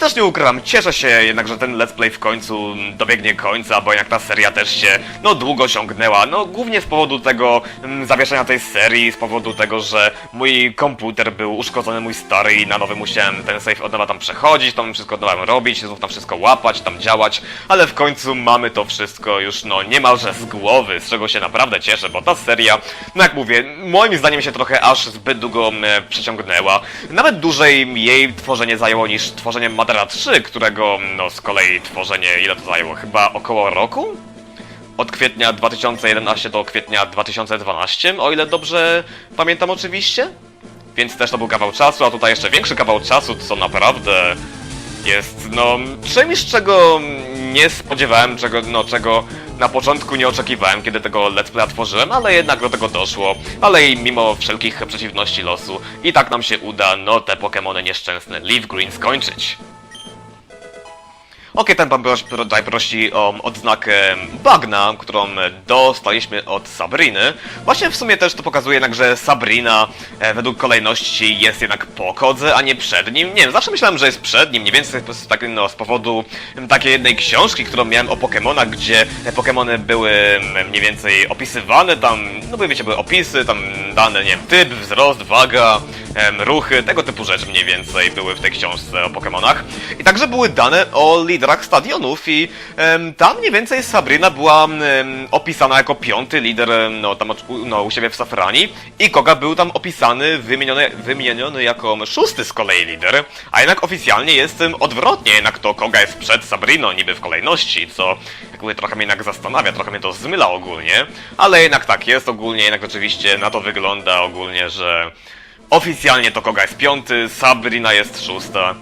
też nie ukrywam, cieszę się jednak, że ten let's play w końcu dobiegnie końca, bo jak ta seria też się, no, długo ciągnęła. No, głównie z powodu tego mm, zawieszenia tej serii, z powodu tego, że mój komputer był uszkodzony, mój stary i na nowy musiałem ten save od nowa tam przechodzić, tam wszystko od nowa robić, znów tam wszystko łapać, tam działać, ale w końcu mamy to wszystko już, no, niemalże z głowy, z czego się naprawdę cieszę, bo ta seria, no jak mówię, moim zdaniem się trochę aż zbyt długo e, przeciągnęła. Nawet dłużej jej tworzenie zajęło niż tworzenie Madara 3, którego, no, z kolei tworzenie, ile to zajęło? Chyba około roku? Od kwietnia 2011 do kwietnia 2012, o ile dobrze pamiętam oczywiście. Więc też to był kawał czasu, a tutaj jeszcze większy kawał czasu, co naprawdę jest, no, czymś, czego nie spodziewałem, czego, no, czego na początku nie oczekiwałem, kiedy tego let's playa tworzyłem, ale jednak do tego doszło, ale i mimo wszelkich przeciwności losu, i tak nam się uda, no, te Pokémony nieszczęsne Leaf Green skończyć. Okej, ten pan prosi, prosi o odznakę bagna, którą dostaliśmy od Sabriny. Właśnie w sumie też to pokazuje jednak, że Sabrina e, według kolejności jest jednak po kodze, a nie przed nim. Nie wiem, zawsze myślałem, że jest przed nim, nie więcej z, tak, no, z powodu m, takiej jednej książki, którą miałem o Pokémonach, gdzie Pokémony były m, mniej więcej opisywane, tam, no wiecie, były opisy, tam dane, nie wiem, typ, wzrost, waga, ruchy, tego typu rzeczy mniej więcej były w tej książce o Pokémonach. I także były dane o liderach stadionów i em, tam mniej więcej Sabrina była em, opisana jako piąty lider no, tam no, u siebie w Safrani i Koga był tam opisany, wymieniony, wymieniony jako szósty z kolei lider, a jednak oficjalnie jest odwrotnie, jednak to Koga jest przed Sabriną niby w kolejności, co jakby trochę mnie jednak zastanawia, trochę mnie to zmyla ogólnie, ale jednak tak jest ogólnie, jednak rzeczywiście na to wygląda ogólnie, że Oficjalnie to Koga jest piąty, Sabrina jest szósta.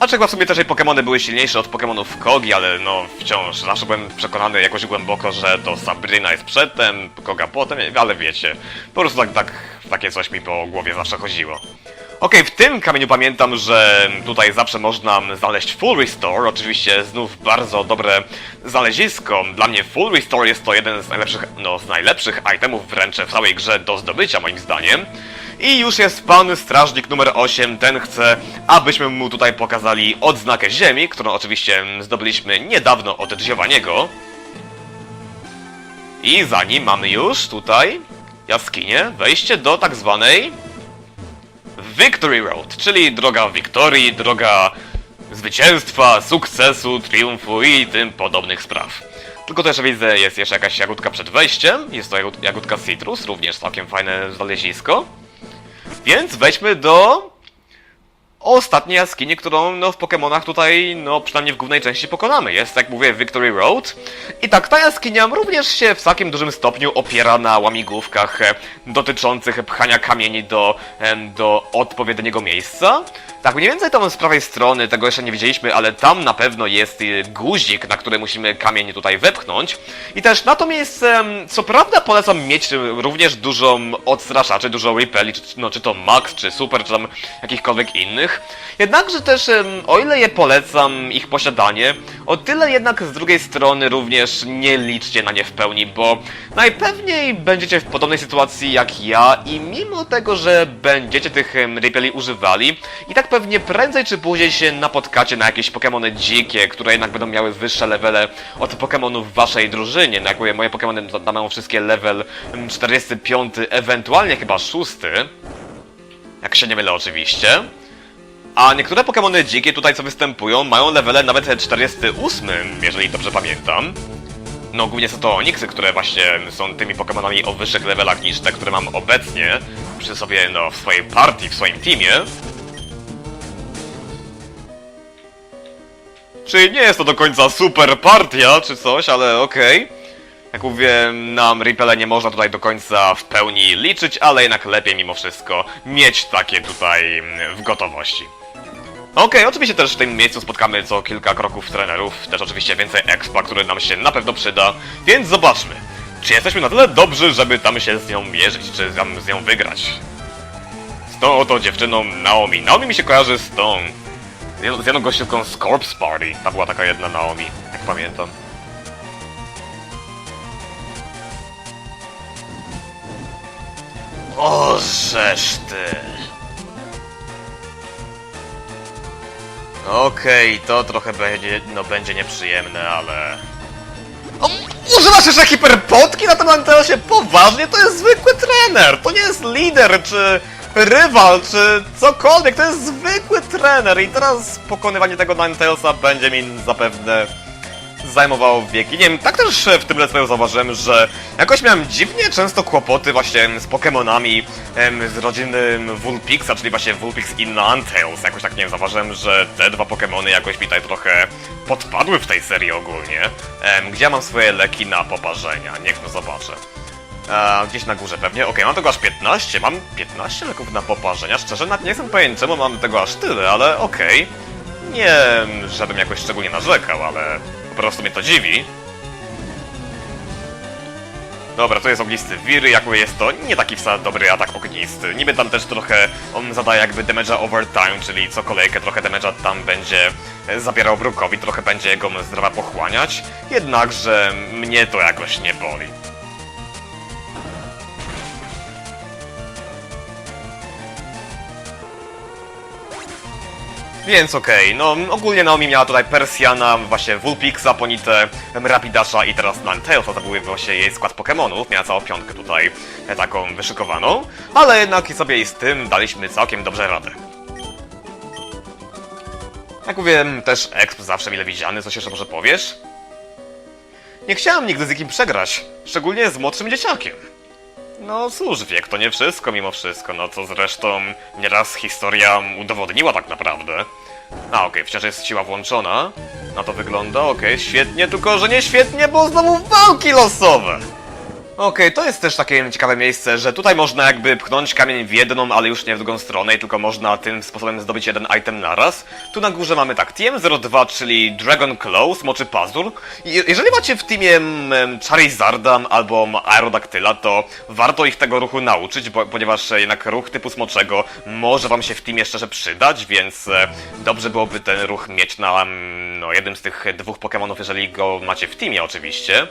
A czego w sumie też jej Pokémony były silniejsze od Pokémonów Kogi, ale no wciąż zawsze byłem przekonany jakoś głęboko, że to Sabrina jest przedtem, Koga potem, ale wiecie, po prostu tak, tak takie coś mi po głowie zawsze chodziło. Okej, w tym kamieniu pamiętam, że tutaj zawsze można znaleźć Full Restore, oczywiście znów bardzo dobre znalezisko. Dla mnie Full Restore jest to jeden z najlepszych, no z najlepszych itemów wręcz w całej grze do zdobycia moim zdaniem. I już jest pan strażnik numer 8, ten chce, abyśmy mu tutaj pokazali odznakę ziemi, którą oczywiście zdobyliśmy niedawno od Giovanniego. I za nim mamy już tutaj jaskinię, wejście do tak zwanej Victory Road, czyli droga wiktorii, droga zwycięstwa, sukcesu, triumfu i tym podobnych spraw. Tylko też widzę, jest jeszcze jakaś jagódka przed wejściem, jest to jagód- jagódka citrus, również całkiem fajne znalezisko. Więc wejdźmy do ostatniej jaskini, którą no, w Pokémonach tutaj, no przynajmniej w głównej części pokonamy. Jest, jak mówię, Victory Road. I tak, ta jaskinia również się w całkiem dużym stopniu opiera na łamigłówkach e, dotyczących pchania kamieni do, do odpowiedniego miejsca. Tak, mniej więcej tam z prawej strony, tego jeszcze nie widzieliśmy, ale tam na pewno jest y, guzik, na który musimy kamień tutaj wepchnąć. I też na to miejsce, em, co prawda polecam mieć y, również dużo odstraszaczy, dużo repeli, czy, no, czy to max, czy super, czy tam jakichkolwiek innych. Jednakże też, o ile je polecam ich posiadanie, o tyle jednak z drugiej strony również nie liczcie na nie w pełni, bo najpewniej będziecie w podobnej sytuacji jak ja i mimo tego, że będziecie tych repeli używali, i tak pewnie prędzej czy później się napotkacie na jakieś Pokémony dzikie, które jednak będą miały wyższe levele od Pokémonów w waszej drużynie. No jak moje Pokémony tam mają wszystkie level em, 45, ewentualnie chyba 6. Jak się nie mylę oczywiście. A niektóre Pokémony dzikie tutaj co występują mają levele nawet 48, jeżeli dobrze pamiętam. No głównie są to Oniksy, które właśnie są tymi Pokémonami o wyższych levelach niż te, które mam obecnie przy sobie no, w swojej partii, w swoim teamie. Czyli nie jest to do końca super partia czy coś, ale okej. Jak mówię, nam Ripele nie można tutaj do końca w pełni liczyć, ale jednak lepiej mimo wszystko mieć takie tutaj mm, w gotowości. Okej, oczywiście też w tym miejscu spotkamy co kilka kroków trenerów, też oczywiście więcej expa, który nam się na pewno przyda, więc zobaczmy, czy jesteśmy na tyle dobrzy, żeby tam się z nią mierzyć, czy tam z nią wygrać. Z tą oto dziewczyną Naomi. Naomi mi się kojarzy z tą, z jedną- gościówką z Corpse Party, ta była taka jedna Naomi, jak pamiętam. O, żeż ty. Okej, to trochę będzie, no będzie nieprzyjemne, ale... O, używasz jeszcze hiperpotki na tym Antelosie? Poważnie? To jest zwykły trener! To nie jest lider, czy rywal, czy cokolwiek, to jest zwykły trener i teraz pokonywanie tego Ninetalesa będzie mi zapewne zajmowało wieki. Nie wiem, tak też w tym let's zauważyłem, że jakoś miałem dziwnie często kłopoty właśnie z Pokemonami em, z rodziny Vulpixa, czyli właśnie Vulpix i Ninetales. Jakoś tak, nie wiem, zauważyłem, że te dwa Pokemony jakoś mi tutaj trochę podpadły w tej serii ogólnie. Em, gdzie ja mam swoje leki na poparzenia? Niech no zobaczę. A, gdzieś na górze pewnie. Okej, mam tego aż 15. Mam 15 leków na poparzenia. Szczerze, nawet nie jestem pewien czemu mam tego aż tyle, ale okej. Nie, żebym jakoś szczególnie narzekał, ale po prostu mnie to dziwi. Dobra, to jest ognisty wiry, jakby jest to nie taki wcale dobry atak ognisty. Niby tam też trochę on zadaje jakby damage'a over time, czyli co kolejkę trochę damage'a tam będzie e, zabierał Brukowi, trochę będzie jego zdrowa pochłaniać. Jednakże mnie to jakoś nie boli. Więc okej, no ogólnie Naomi miała tutaj Persjana, właśnie Vulpixa, Ponitę, Rapidasha i teraz to był właśnie jej skład Pokemonów, miała całą piątkę tutaj e, taką wyszykowaną, ale jednak sobie i z tym daliśmy całkiem dobrze radę. Jak mówiłem, też exp zawsze mile widziany, coś jeszcze może powiesz? Nie chciałem nigdy z nikim przegrać, szczególnie z młodszym dzieciakiem. No cóż, wiek to nie wszystko mimo wszystko, no co zresztą nieraz historia udowodniła tak naprawdę. A okej, wciąż jest siła włączona. No to wygląda, okej, świetnie, tylko że nie świetnie, bo znowu walki losowe! Okej, to jest też takie ciekawe miejsce, że tutaj można jakby pchnąć kamień w jedną, ale już nie w drugą stronę, i tylko można tym sposobem zdobyć jeden item naraz. Tu na górze mamy tak, TM02, czyli Dragon Claw, smoczy pazur. I jeżeli macie w teamie mm, Charizarda albo Aerodactyla, to warto ich tego ruchu nauczyć, bo, ponieważ e, jednak ruch typu smoczego może wam się w teamie szczerze przydać, więc e, dobrze byłoby ten ruch mieć na mm, no, jednym z tych dwóch Pokémonów, jeżeli go macie w teamie oczywiście.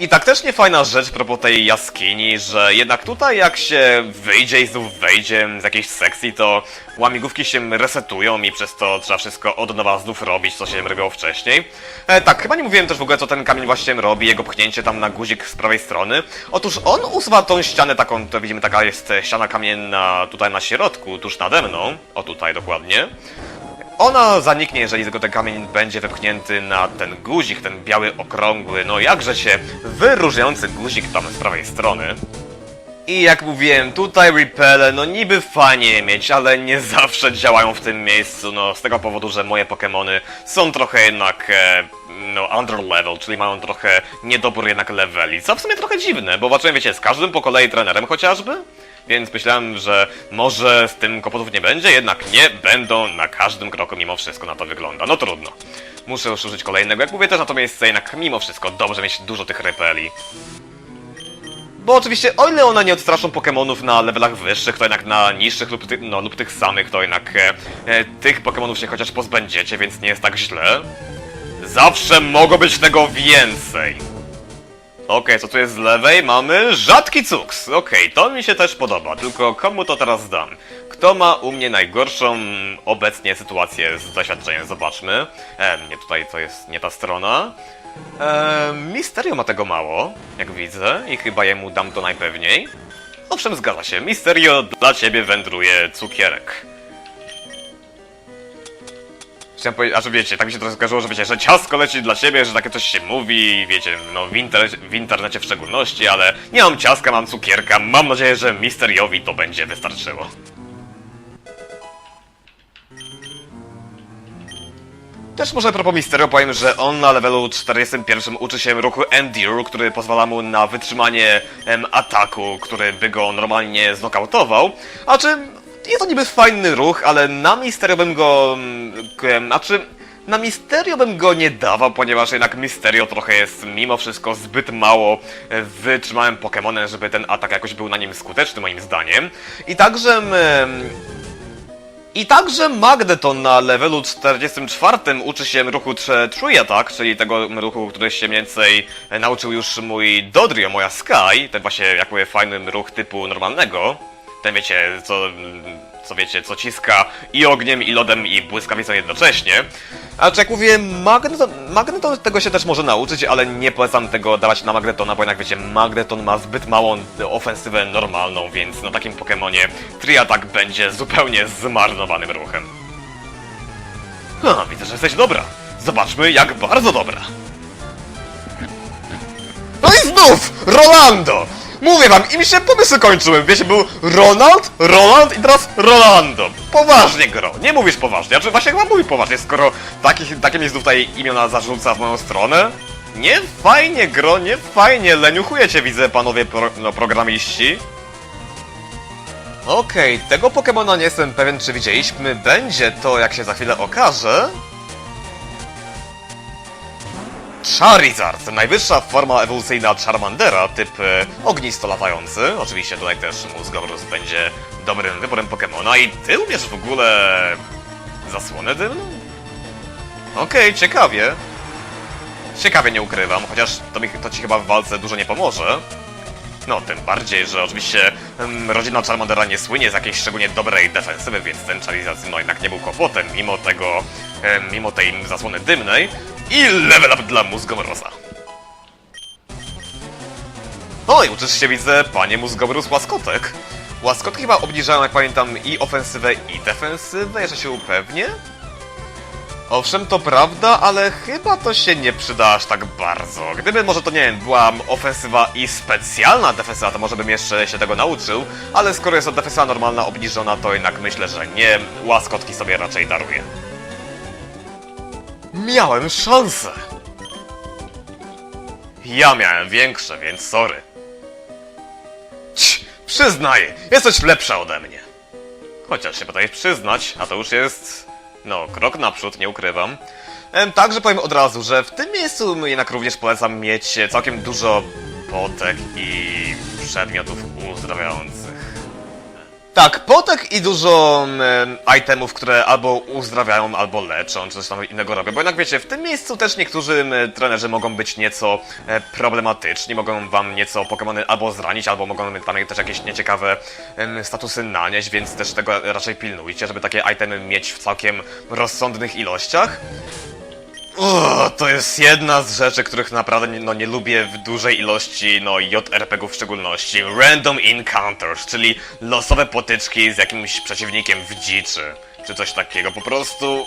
I tak też nie fajna rzecz propos tej jaskini, że jednak tutaj jak się wyjdzie i znów wejdzie z jakiejś sekcji, to łamigłówki się resetują i przez to trzeba wszystko od nowa znów robić, co się robiło wcześniej. E, tak, chyba nie mówiłem też w ogóle, co ten kamień właśnie robi, jego pchnięcie tam na guzik z prawej strony. Otóż on usuwa tą ścianę taką, to widzimy, taka jest ściana kamienna tutaj na środku, tuż nade mną, o tutaj dokładnie. Ona zaniknie, jeżeli tylko ten kamień będzie wepchnięty na ten guzik, ten biały, okrągły, no jakże się wyróżniający guzik tam z prawej strony. I jak mówiłem, tutaj repele, no niby fajnie mieć, ale nie zawsze działają w tym miejscu, no z tego powodu, że moje Pokémony są trochę jednak, e, no under level, czyli mają trochę niedobór jednak leveli, co w sumie trochę dziwne, bo zobaczyłem, wiecie, z każdym po kolei trenerem chociażby, więc myślałem, że może z tym kłopotów nie będzie, jednak nie będą na każdym kroku mimo wszystko na to wygląda. No trudno. Muszę już użyć kolejnego. Jak mówię też na to miejsce, jednak mimo wszystko dobrze mieć dużo tych repeli. Bo oczywiście, o ile one nie odstraszą Pokemonów na levelach wyższych, to jednak na niższych lub, ty, no, lub tych samych, to jednak e, e, tych Pokemonów się chociaż pozbędziecie, więc nie jest tak źle. Zawsze mogło być tego więcej. Okej, co tu jest z lewej? Mamy rzadki cuks. Okej, to mi się też podoba, tylko komu to teraz dam? Kto ma u mnie najgorszą obecnie sytuację z doświadczeniem? Zobaczmy. E, nie, tutaj to jest nie ta strona. Misterio ma tego mało, jak widzę, i chyba jemu dam to najpewniej. Owszem, zgadza się. Misterio, dla ciebie wędruje cukierek. Chciałem powiedzieć, że wiecie, tak mi się trochę zdarzyło, że wiecie, że ciastko leci dla ciebie, że takie coś się mówi, wiecie, no w, inter w internecie w szczególności, ale nie mam ciastka, mam cukierka, mam nadzieję, że Misteriowi to będzie wystarczyło. Też może propos Misterio powiem, że on na levelu 41 uczy się ruchu Endure, który pozwala mu na wytrzymanie em, ataku, który by go normalnie znokautował. A czy jest to niby fajny ruch, ale na Misterio bym go... Znaczy... Na Misterio bym go nie dawał, ponieważ jednak Misterio trochę jest mimo wszystko zbyt mało e, wytrzymałym Pokemonem, żeby ten atak jakoś był na nim skuteczny moim zdaniem. I także... em, i także Magneton na levelu 44 uczy się ruchu Tree Attack, czyli tego ruchu, który się mniej więcej nauczył już mój Dodrio, moja Sky, ten właśnie jakby fajny ruch typu normalnego. Ten wiecie, co co wiecie, co ciska i ogniem, i lodem, i błyskawicą jednocześnie. A jak mówię, magneton, magneton tego się też może nauczyć, ale nie polecam tego dawać na magnetona, bo jednak wiecie, magneton ma zbyt małą ofensywę normalną, więc na takim Pokemonie Triatak będzie zupełnie zmarnowanym ruchem. Ha, widzę, że jesteś dobra. Zobaczmy, jak bardzo dobra. No i znów! Rolando! Mówię wam, im się pomysły kończyły. Wiecie, był Ronald, Roland i teraz Rolando. Poważnie, Gro. Nie mówisz poważnie. Znaczy, właśnie chyba mówi poważnie, skoro takich, takie mi znów tutaj imiona zarzuca w moją stronę. Nie fajnie, Gro, nie fajnie. Leniuchujecie, widzę, panowie pro, no, programiści. Okej, tego Pokemona nie jestem pewien, czy widzieliśmy. Będzie to, jak się za chwilę okaże. Charizard, najwyższa forma ewolucyjna Charmandera, typ e, ognisto latający. Oczywiście tutaj też Mózgorus będzie dobrym wyborem Pokemona. I ty umiesz w ogóle zasłonę dymną? Okej, ciekawie. Ciekawie nie ukrywam, chociaż to, mi, to ci chyba w walce dużo nie pomoże. No, tym bardziej, że oczywiście rodzina Charmandera nie słynie z jakiejś szczególnie dobrej defensywy, więc ten Charizard no jednak nie był kłopotem, mimo tego, mimo tej zasłony dymnej. I level up dla Mózgomorosa. Oj, uczysz się, widzę, panie Mózgomorus łaskotek. Łaskotki chyba obniżają, jak pamiętam, i ofensywę, i defensywę, jeszcze się upewnię. Owszem, to prawda, ale chyba to się nie przyda aż tak bardzo. Gdyby może to, nie wiem, była ofensywa i specjalna defensywa, to może bym jeszcze się tego nauczył, ale skoro jest to defensywa normalna, obniżona, to jednak myślę, że nie. Łaskotki sobie raczej daruję. Miałem szansę! Ja miałem większe, więc sorry. Cii, przyznaję, jesteś lepsza ode mnie. Chociaż się potrafisz przyznać, a to już jest, no, krok naprzód, nie ukrywam. Także powiem od razu, że w tym miejscu jednak również polecam mieć całkiem dużo potek i przedmiotów uzdrawiających. Tak, potek i dużo em, itemów, które albo uzdrawiają, albo leczą, czy coś tam innego robią. Bo jednak wiecie, w tym miejscu też niektórzy em, trenerzy mogą być nieco e, problematyczni, mogą wam nieco Pokémony albo zranić, albo mogą tam też jakieś nieciekawe statusy nanieść, więc też tego raczej pilnujcie, żeby takie itemy mieć w całkiem rozsądnych ilościach. O, to jest jedna z rzeczy, których naprawdę no, nie lubię w dużej ilości, no JRPG-ów w szczególności. Random Encounters, czyli losowe potyczki z jakimś przeciwnikiem w dziczy, czy coś takiego. Po prostu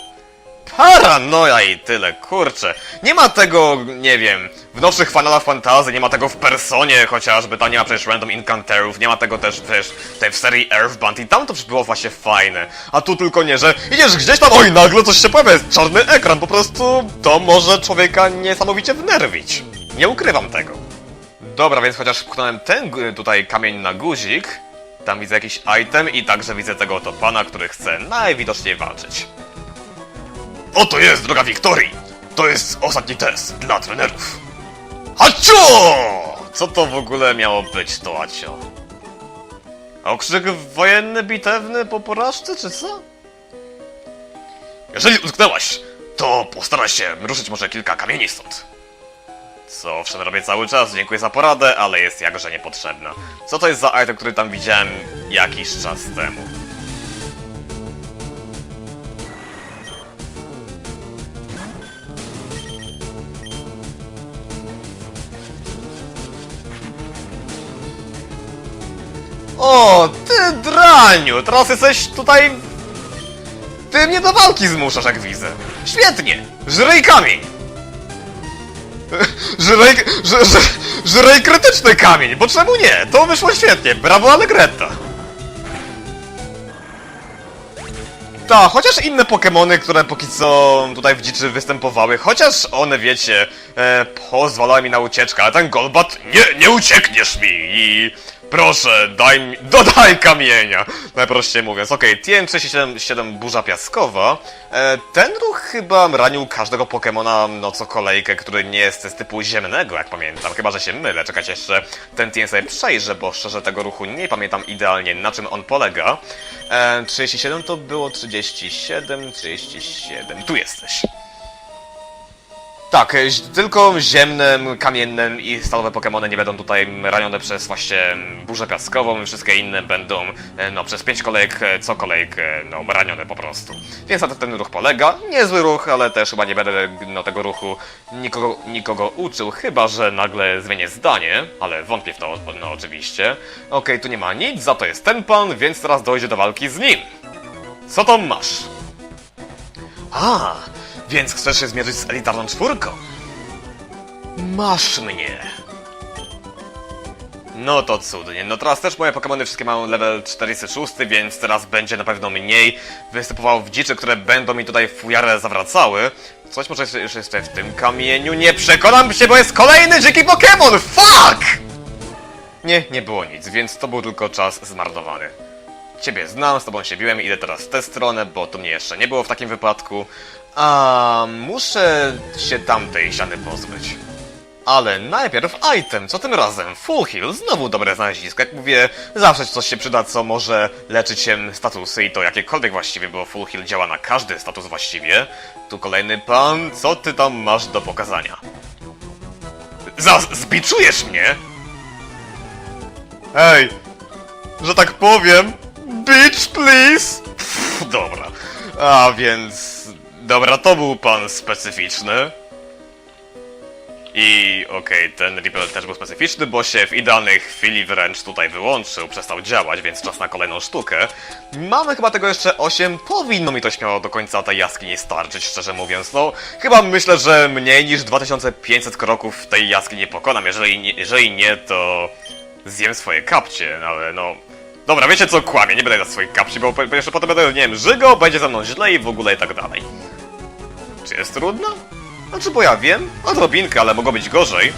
paranoja i tyle, kurczę. Nie ma tego, nie wiem, w nowszych Finalach Fantasy, nie ma tego w Personie chociażby, tam nie ma przecież Random Encounterów, nie ma tego też przecież tutaj w serii Earthbound i tam to było właśnie fajne. A tu tylko nie, że idziesz gdzieś tam, oj, nagle coś się pojawia, jest czarny ekran, po prostu to może człowieka niesamowicie wnerwić. Nie ukrywam tego. Dobra, więc chociaż pchnąłem ten tutaj kamień na guzik, tam widzę jakiś item i także widzę tego oto pana, który chce najwidoczniej walczyć. Oto jest droga Wiktorii! To jest ostatni test dla trenerów. Hacio! Co to w ogóle miało być, to Hacio? Okrzyk wojenny, bitewny po porażce, czy co? Jeżeli utknęłaś, to postaraj się ruszyć może kilka kamieni stąd. Co owszem robię cały czas, dziękuję za poradę, ale jest jakże niepotrzebna. Co to jest za item, który tam widziałem jakiś czas temu? O, ty draniu! Teraz jesteś tutaj... Ty mnie do walki zmuszasz, jak widzę. Świetnie! Żryj kamień! Żryj... Ż, ż, żryj krytyczny kamień, bo czemu nie? To wyszło świetnie, brawo Allegretta! Ta, chociaż inne Pokemony, które póki co tutaj w dziczy występowały, chociaż one, wiecie, e, pozwalały mi na ucieczkę, ale ten Golbat, nie, nie uciekniesz mi i proszę, daj mi, dodaj kamienia, najprościej mówiąc. Okej, TN37 Burza Piaskowa, e, ten ruch chyba ranił każdego Pokemona, no co kolejkę, który nie jest z typu ziemnego, jak pamiętam, chyba, że się mylę, czekać jeszcze ten TN sobie przejrzę, bo szczerze tego ruchu nie pamiętam idealnie, na czym on polega. E, 37 to było 37, 37. Tu jesteś. Tak, e, tylko ziemne, kamienne i stalowe Pokémony nie będą tutaj ranione przez właśnie mm, burzę piaskową, wszystkie inne będą e, no przez pięć kolejek, e, co kolejkę, no ranione po prostu. Więc na to ten ruch polega. Niezły ruch, ale też chyba nie będę no, tego ruchu nikogo, nikogo uczył, chyba że nagle zmienię zdanie, ale wątpię w to, no oczywiście. Okej, tu nie ma nic, za to jest ten pan, więc teraz dojdzie do walki z nim. Co to masz? A, więc chcesz się zmierzyć z elitarną czwórką? Masz mnie. No to cudnie. No teraz też moje Pokémony wszystkie mają level 46, więc teraz będzie na pewno mniej występował w dziczy, które będą mi tutaj fujarę zawracały. Coś może jeszcze- jeszcze w tym kamieniu? Nie przekonam się, bo jest kolejny dziki Pokémon! Fuck! Nie, nie było nic, więc to był tylko czas zmarnowany. Ciebie znam, z tobą się biłem, idę teraz w tę stronę, bo to mnie jeszcze nie było w takim wypadku. A muszę się tamtej ściany pozbyć. Ale najpierw item, co tym razem? Full heal, znowu dobre znalezisko. Jak mówię, zawsze coś się przyda, co może leczyć się statusy i to jakiekolwiek właściwie, bo full heal działa na każdy status właściwie. Tu kolejny pan, co ty tam masz do pokazania? Zas, zbiczujesz mnie? Hej, że tak powiem. Bitch, please! Pff, dobra. A więc. Dobra, to był pan specyficzny. I okej, ten Ripple też był specyficzny, bo się w idealnej chwili wręcz tutaj wyłączył, przestał działać, więc czas na kolejną sztukę. Mamy chyba tego jeszcze 8, powinno mi to śmiało do końca tej jaskini starczyć, szczerze mówiąc. No, chyba myślę, że mniej niż 2500 kroków w tej jaskini pokonam, jeżeli nie, jeżeli nie to zjem swoje kapcie, no ale no... Dobra, wiecie co, kłamie, nie będę jadł swoich kapci, bo po- jeszcze potem będę, nie wiem, żygał, będzie ze mną źle i w ogóle i tak dalej. Czy jest trudno? Znaczy, bo ja wiem, odrobinkę, ale mogło być gorzej.